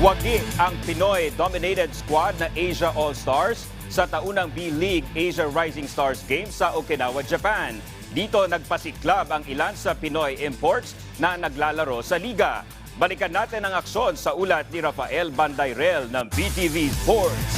Wagi ang Pinoy-dominated squad na Asia All-Stars sa taunang B-League Asia Rising Stars Games sa Okinawa, Japan. Dito nagpasiklab ang ilan sa Pinoy imports na naglalaro sa liga. Balikan natin ang aksyon sa ulat ni Rafael Bandayrel ng BTV Sports.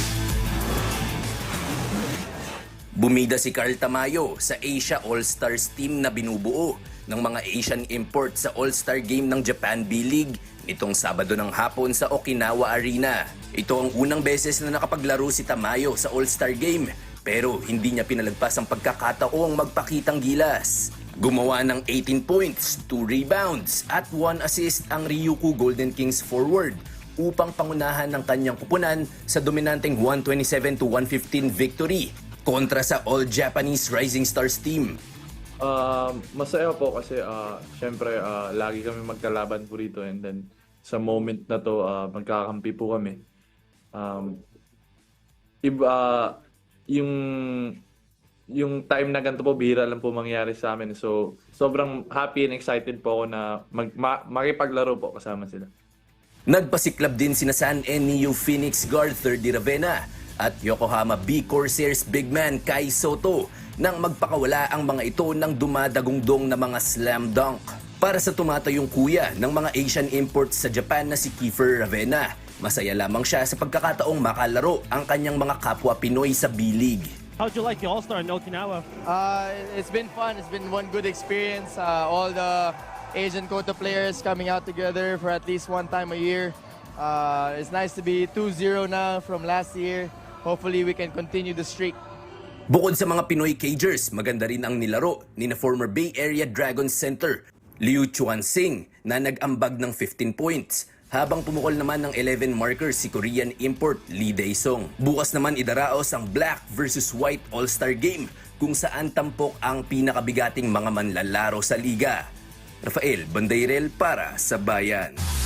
Bumida si Carl Tamayo sa Asia All-Stars team na binubuo ng mga Asian import sa All-Star Game ng Japan B-League nitong Sabado ng hapon sa Okinawa Arena. Ito ang unang beses na nakapaglaro si Tamayo sa All-Star Game pero hindi niya pinalagpas ang pagkakataong magpakitang gilas. Gumawa ng 18 points, 2 rebounds at 1 assist ang Ryukyu Golden Kings forward upang pangunahan ng kanyang kupunan sa dominanteng 127 to 115 victory kontra sa All Japanese Rising Stars team. Ah, masaya po kasi ah, syempre ah, lagi kami magkalaban po rito and then sa moment na to ah, magkakampi po kami. Um, iba yung yung time na ganito po bihira lang po mangyari sa amin. So sobrang happy and excited po ako na mag, ma- makipaglaro po kasama sila. Nagpasiklab din sina San NEU Phoenix guard 3rd Ravenna at Yokohama B Corsairs big man Kai Soto nang magpakawala ang mga ito ng dumadagungdong na mga slam dunk. Para sa tumatayong kuya ng mga Asian imports sa Japan na si Kiefer Ravenna, masaya lamang siya sa pagkakataong makalaro ang kanyang mga kapwa Pinoy sa B-League. How'd you like the All Star in Okinawa? Uh, it's been fun. It's been one good experience. Uh, all the Asian Kota players coming out together for at least one time a year. Uh, it's nice to be 2-0 now from last year. Hopefully we can continue the streak. Bukod sa mga Pinoy Cagers, maganda rin ang nilaro ni na former Bay Area Dragons center Liu Chuan-sing na nag-ambag ng 15 points habang pumukol naman ng 11 markers si Korean import Lee Dae-sung. Bukas naman idaraos ang Black versus White All-Star Game kung saan tampok ang pinakabigating mga manlalaro sa liga. Rafael Bandairel para sa Bayan.